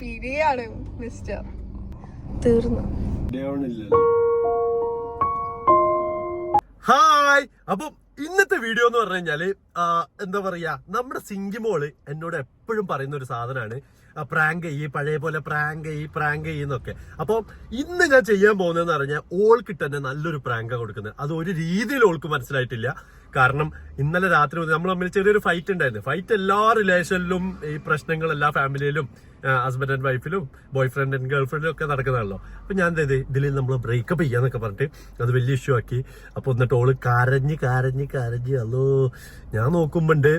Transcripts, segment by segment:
പിരിയാണ് mister തീർന്നു. Hi അപ്പം ഇന്നത്തെ വീഡിയോ എന്ന് പറഞ്ഞു കഴിഞ്ഞാൽ എന്താ പറയാ നമ്മുടെ സിങ്കിമോൾ എന്നോട് എപ്പോഴും പറയുന്ന ഒരു സാധനമാണ്. പ്രാങ്ക് ചെയ്യ് പഴയ പോലെ പ്രാങ്ക് ചെയ്യ് പ്രാങ്ക് ചെയ്യുന്നൊക്കെ അപ്പം ഇന്ന് ഞാൻ ചെയ്യാൻ പോകുന്നതെന്ന് പറഞ്ഞാൽ ഓൾക്ക് തന്നെ നല്ലൊരു പ്രാങ്ക കൊടുക്കുന്നത്. അത് ഒരു രീതിയിൽ ഓൾക്ക് മനസ്സിലായിട്ടില്ല. കാരണം ഇന്നലെ രാത്രി നമ്മൾ തമ്മിൽ ചെറിയൊരു ഫൈറ്റ് ഉണ്ടായിരുന്നു. ഫൈറ്റ് എല്ലാ റിലേഷനിലും ഈ പ്രശ്നങ്ങൾ എല്ലാ ഫാമിലിയിലും ഹസ്ബൻഡ് ആൻഡ് വൈഫിലും ബോയ് ഫ്രണ്ട് ആൻഡ് ഗേൾ ഫ്രണ്ടിലും ഒക്കെ നടക്കുന്നതാണല്ലോ. അപ്പൊ ഞാൻ എന്താ ഇതിൽ നമ്മൾ ബ്രേക്കപ്പ് ചെയ്യാന്നൊക്കെ പറഞ്ഞിട്ട് അത് വലിയ ഇഷ്യൂ ആക്കി. അപ്പൊ എന്നിട്ട് ഓൾ കരഞ്ഞ് കരഞ്ഞ് കരഞ്ഞ് അല്ലോ ഞാൻ നോക്കുമ്പോണ്ട്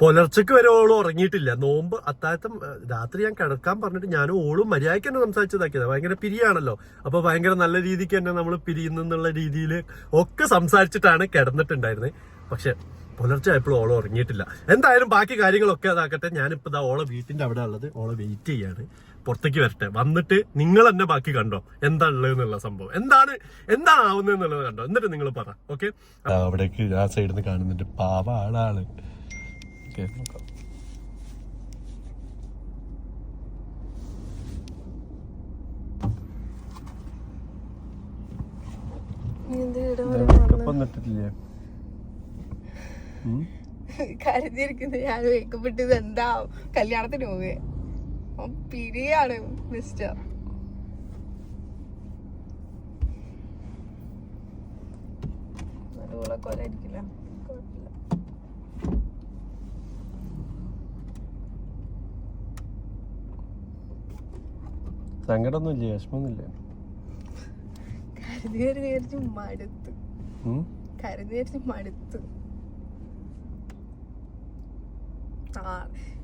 പുലർച്ചയ്ക്ക് വരെ ഓളും ഉറങ്ങിയിട്ടില്ല. നോമ്പ് അത്താഴത്തം രാത്രി ഞാൻ കിടക്കാൻ പറഞ്ഞിട്ട് ഞാനും ഓളും മര്യാദയ്ക്ക് തന്നെ സംസാരിച്ചതാക്കിയത്. ഭയങ്കര പിരിയാണല്ലോ. അപ്പൊ ഭയങ്കര നല്ല രീതിക്ക് തന്നെ നമ്മൾ പിരിയുന്നുള്ള രീതിയിൽ ഒക്കെ സംസാരിച്ചിട്ടാണ് കിടന്നിട്ടുണ്ടായിരുന്നത് പക്ഷെ പുലർച്ചെ ആയപ്പോഴും ഓളം ഉറങ്ങിയിട്ടില്ല. എന്തായാലും ബാക്കി കാര്യങ്ങളൊക്കെ അതാക്കട്ടെ. ഞാനിപ്പോ ഇതാ ഓളെ വീട്ടിന്റെ അവിടെ ഉള്ളത്. ഓളെ വെയിറ്റ് ചെയ്യാണ്. പുറത്തേക്ക് വരട്ടെ. വന്നിട്ട് നിങ്ങൾ തന്നെ ബാക്കി കണ്ടോ? എന്താ ഉള്ളത് എന്നുള്ള സംഭവം. എന്താണ് എന്താണ് ആവുന്നത് എന്നുള്ളത് കണ്ടോ? എന്നിട്ട് നിങ്ങൾ പറ. ഓക്കെ? അവിടേക്ക് ആ സൈഡിൽ നിന്ന് കാണുന്നുണ്ട് പാവ ആളാണ് ഓക്കെ നോക്കാം വന്നിട്ടില്ലേ കരുതിയിരിക്കുന്നത് ഞാൻ ഇത് എന്താ? കല്യാണത്തിന് പോവേ പിരിയാണ് മിസ്റ്റർ നടുവുള്ള സങ്കടമൊന്നുമില്ലേ വിഷമമൊന്നുമില്ലേ. കരുതി കരുതി കരുതി മടുത്ത് കരുതി കരുതി മടുത്ത്. ആ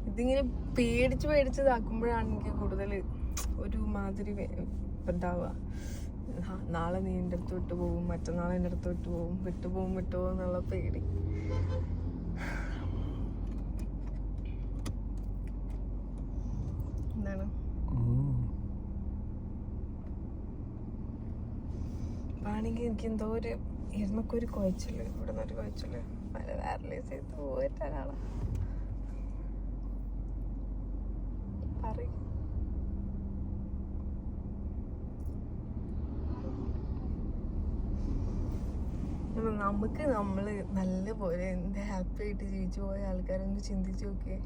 ഇതിങ്ങനെ പേടിച്ച് പേടിച്ച് ഇതാക്കുമ്പോഴാണ് എനിക്ക് കൂടുതൽ ഒരു മാതിരി ഉണ്ടാവുക നാളെ നീ എന്റെ അടുത്ത് വിട്ടു പോകും മറ്റന്നാൾ എന്റെ അടുത്ത് വിട്ടു പോകും വിട്ടു പോകും വിട്ടു പോകും എന്നുള്ള പേടി എന്താണ് ആണെങ്കിൽ എനിക്ക് എന്തോ ഒരു ഇരുന്നൊക്കെ ഒരു കുഴച്ചിൽ ഇവിടെ നിന്നൊരു ഒരു കുഴച്ചിൽ. മല പാരലൈസ് ചെയ്ത് പോയിട്ടാണ് പറയും. നമുക്ക് നമ്മൾ നല്ല പോലെ എന്ത് ഹാപ്പി ആയിട്ട് ജീവിച്ചു പോയ ആൾക്കാരൊന്ന് ചിന്തിച്ചു നോക്കിയേ.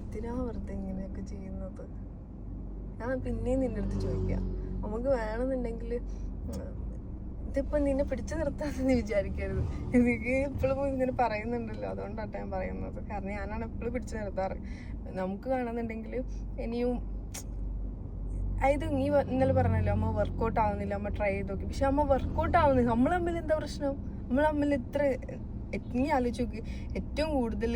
എന്തിനാ വെറുതെ ഇങ്ങനെയൊക്കെ ചെയ്യുന്നത്? ഞാൻ പിന്നെയും നിന്റെ അടുത്ത് ചോദിക്കാം. നമുക്ക് വേണമെന്നുണ്ടെങ്കിൽ ഇതിപ്പോ നിന്നെ പിടിച്ചു നിർത്താന്ന് നീ വിചാരിക്കരുത്. എനിക്ക് ഇപ്പോഴും ഇങ്ങനെ പറയുന്നുണ്ടല്ലോ. അതുകൊണ്ടാണ് ഞാൻ പറയുന്നത്. കാരണം ഞാനാണ് എപ്പോഴും പിടിച്ചു നിർത്താറ്. നമുക്ക് വേണമെന്നുണ്ടെങ്കിൽ ഇനിയും അതായത് നീ ഇന്നലെ പറഞ്ഞല്ലോ അമ്മ വർക്കൗട്ട് ആവുന്നില്ല അമ്മ ട്രൈ ചെയ്ത് നോക്കി. പക്ഷെ അമ്മ വർക്കൗട്ട് ആവുന്നില്ല. നമ്മൾ തമ്മിൽ എന്താ പ്രശ്നം? നമ്മൾ തമ്മിൽ ഇത്ര നീ ആലോചിച്ച് നോക്കി. ഏറ്റവും കൂടുതൽ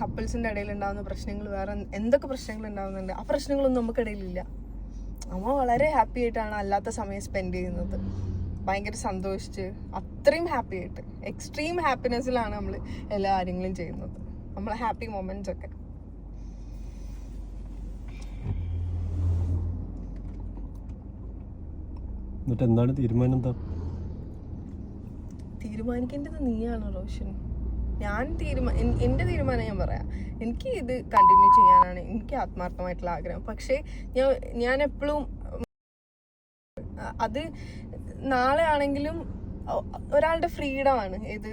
കപ്പിൾസിന്റെ ഇടയിൽ ഉണ്ടാകുന്ന പ്രശ്നങ്ങൾ വേറെ എന്തൊക്കെ പ്രശ്നങ്ങൾ ഉണ്ടാകുന്നുണ്ട് ആ പ്രശ്നങ്ങളൊന്നും നമുക്കിടയിലില്ല അമ്മ വളരെ ഹാപ്പി ആയിട്ടാണ് അല്ലാത്ത സമയം സ്പെൻഡ് ചെയ്യുന്നത്. ഭയങ്കര സന്തോഷിച്ച് അത്രയും ഹാപ്പി ആയിട്ട് എക്സ്ട്രീം ഹാപ്പിനെസ്സിലാണ് നമ്മൾ എല്ലാ കാര്യങ്ങളും ചെയ്യുന്നത്. നമ്മളെ ഹാപ്പി മൊമെന്റ്സ് ഒക്കെ. എന്നിട്ട് എന്താണ് തീരുമാനം എന്താ? തീരുമാനിക്കേണ്ടത് നീയാണ് റോഷൻ. ഞാൻ തീരുമാ എന്റെ തീരുമാനം ഞാൻ പറയാം. എനിക്ക് ഇത് കണ്ടിന്യൂ ചെയ്യാനാണ് എനിക്ക് ആത്മാർത്ഥമായിട്ടുള്ള ആഗ്രഹം. പക്ഷേ ഞാൻ ഞാൻ എപ്പോഴും അത് നാളെ ആണെങ്കിലും ഒരാളുടെ ഫ്രീഡമാണ് ഇത്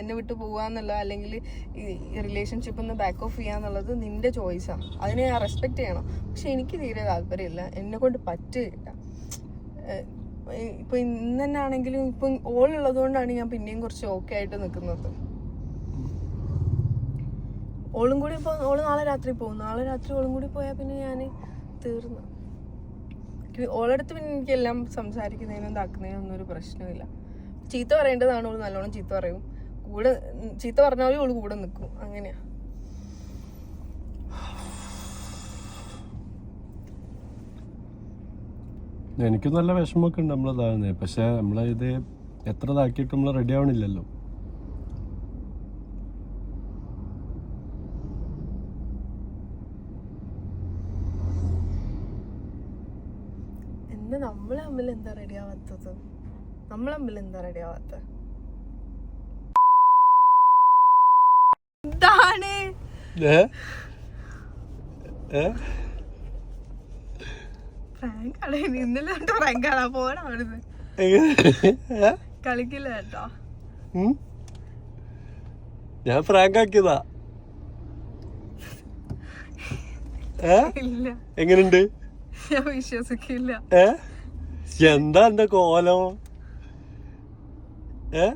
എന്നെ വിട്ട് പോവാന്നുള്ള അല്ലെങ്കിൽ ഈ റിലേഷൻഷിപ്പ് ഒന്ന് ബാക്ക് ഓഫ് ചെയ്യാന്നുള്ളത് നിന്റെ ചോയ്സാണ് അതിനെ ഞാൻ റെസ്പെക്ട് ചെയ്യണം. പക്ഷെ എനിക്ക് തീരെ താല്പര്യമില്ല. എന്നെ കൊണ്ട് പറ്റില്ല. ഇപ്പം ഇപ്പൊ ഇന്ന് തന്നെ ആണെങ്കിലും ഇപ്പൊ ഓൾ ഉള്ളതുകൊണ്ടാണ് ഞാൻ പിന്നെയും കുറച്ച് ഓക്കെ ആയിട്ട് നിൽക്കുന്നത് ഓളും കൂടി ഇപ്പോൾ ഓൾ നാളെ രാത്രി പോകും നാളെ രാത്രി ഓളും കൂടി പോയാൽ പിന്നെ ഞാൻ തീർന്നു. ഓളടുത്ത് പിന്നെ എനിക്കെല്ലാം സംസാരിക്കുന്നതിനും ഇതാക്കുന്നതിനും ഒന്നും ഒരു പ്രശ്നമില്ല ചീത്ത പറയേണ്ടതാണ് ഓൾ നല്ലോണം ചീത്ത പറയും. കൂടെ ചീത്ത പറഞ്ഞാലും ഓൾ കൂടെ നിൽക്കും അങ്ങനെയാ. എനിക്ക് നല്ല വിഷമമൊക്കെ ഉണ്ട് നമ്മളതാകുന്നത് പക്ഷെ നമ്മളിത് എത്ര ഇതാക്കിയിട്ട് നമ്മൾ റെഡി ആവണില്ലല്ലോ. എന്നെ നമ്മൾ തമ്മിൽ എന്താ റെഡി ആവാത്തത്? നമ്മൾ തമ്മിൽ എന്താ റെഡി ആവാത്ത എന്താണ്? ഇന്നലെ തൊട്ട് പ്രാങ്ക് പോടാ അവിടുന്ന്. ഏ? കളിക്കില്ല കേട്ടോ. ഉം? ഞാൻ പ്രാങ്ക് ആക്കിയതാ ഏ? ഇല്ല എങ്ങനുണ്ട്? ഞാൻ വിശ്വസിക്കില്ല ഏ എന്താ എന്റെ കോലം ഏ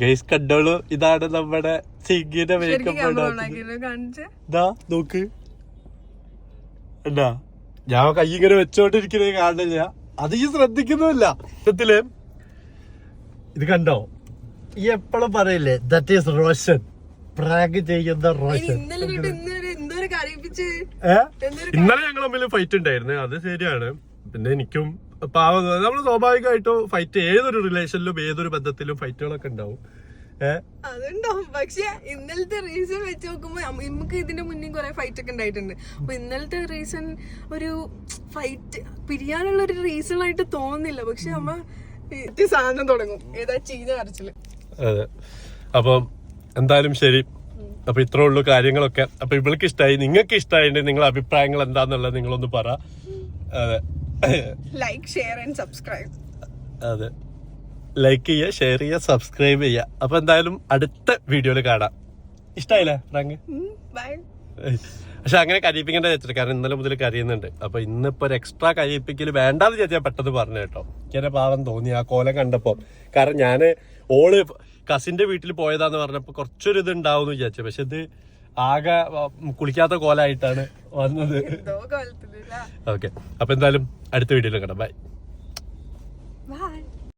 ഗൈസ് കണ്ടോളൂ. ഇതാണ് നമ്മുടെ സിംഗിന്റെ മേക്കപ്പ് ഇതാ നോക്ക്. എന്താ? ഞാൻ കൈ ഇങ്ങനെ വെച്ചോണ്ടിരിക്കുന്നത് കാണില്ല അത് ഈ ശ്രദ്ധിക്കുന്നുമില്ല. സത്യത്തിൽ ഇത് കണ്ടോ? ഈ എപ്പോഴും പറയില്ലേ ദറ്റ് ഈസ് റോഷൻ പ്രാഗ് ചെയ്യുന്ന റോഷൻ ഇന്നലെ ഞങ്ങൾ തമ്മിൽ ഫൈറ്റ് ഉണ്ടായിരുന്നു. അത് ശരിയാണ്. പിന്നെ എനിക്കും പാവം നമ്മൾ സ്വാഭാവികമായിട്ടും ഫൈറ്റ് ഏതൊരു റിലേഷനിലും ഏതൊരു ബന്ധത്തിലും ഫൈറ്റുകളൊക്കെ ഉണ്ടാവും. അതുണ്ടാവും. പക്ഷെ ഇന്നലത്തെ റീസൺ വെച്ച് നോക്കുമ്പോ നമുക്ക് ഇതിന്റെ മുന്നേ കുറെ ഫൈറ്റ് ഒക്കെ ഉണ്ടായിട്ടുണ്ട്. അപ്പൊ ഇന്നലത്തെ റീസൺ ഒരു ഫൈറ്റ് പിരിയാനുള്ള ഒരു റീസൺ ആയിട്ട് തോന്നുന്നില്ല. പക്ഷെ നമ്മ സാധനം തുടങ്ങും. ഏതാ ചീന കരച്ചിൽ. അതെ. അപ്പം എന്തായാലും ശരി. അപ്പൊ ഇത്രേ ഉള്ളൂ കാര്യങ്ങളൊക്കെ. അപ്പൊ ഇവൾക്ക് ഇഷ്ടമായി നിങ്ങൾക്ക് ഇഷ്ടമായിട്ട് നിങ്ങളുടെ അഭിപ്രായങ്ങൾ എന്താന്നുള്ളത് നിങ്ങളൊന്ന് പറ. അതെ. ലൈക്ക് ഷെയർ ആൻഡ് സബ്സ്ക്രൈബ് അതെ. ലൈക്ക് ചെയ്യുക ഷെയർ ചെയ്യുക സബ്സ്ക്രൈബ് ചെയ്യുക. അപ്പൊ എന്തായാലും അടുത്ത വീഡിയോയിൽ കാണാം. ഇഷ്ടായില്ലേ ഫ്രാങ്ക് ബൈ പക്ഷെ അങ്ങനെ കരയിപ്പിക്കേണ്ട വെച്ചിട്ട് കാരണം ഇന്നലെ മുതൽ കരയുന്നുണ്ട്. അപ്പൊ ഇന്നിപ്പോ ഒരു എക്സ്ട്രാ കരയിപ്പിക്കൽ വേണ്ടാന്ന് ചേച്ചിയാ പെട്ടെന്ന് പറഞ്ഞു കേട്ടോ. എനിക്ക് പാവം തോന്നി ആ കോലം കണ്ടപ്പോ. കാരണം ഞാൻ ഓൾ കസിന്റെ വീട്ടിൽ പോയതാന്ന് പറഞ്ഞപ്പോ കുറച്ചൊരു ഇത് ഉണ്ടാവും വിചാരിച്ചു. പക്ഷെ ഇത് ആകെ കുളിക്കാത്ത കോലായിട്ടാണ് വന്നത്. ഓക്കെ. അപ്പൊ എന്തായാലും അടുത്ത വീഡിയോയിൽ കാണാം. ബൈ.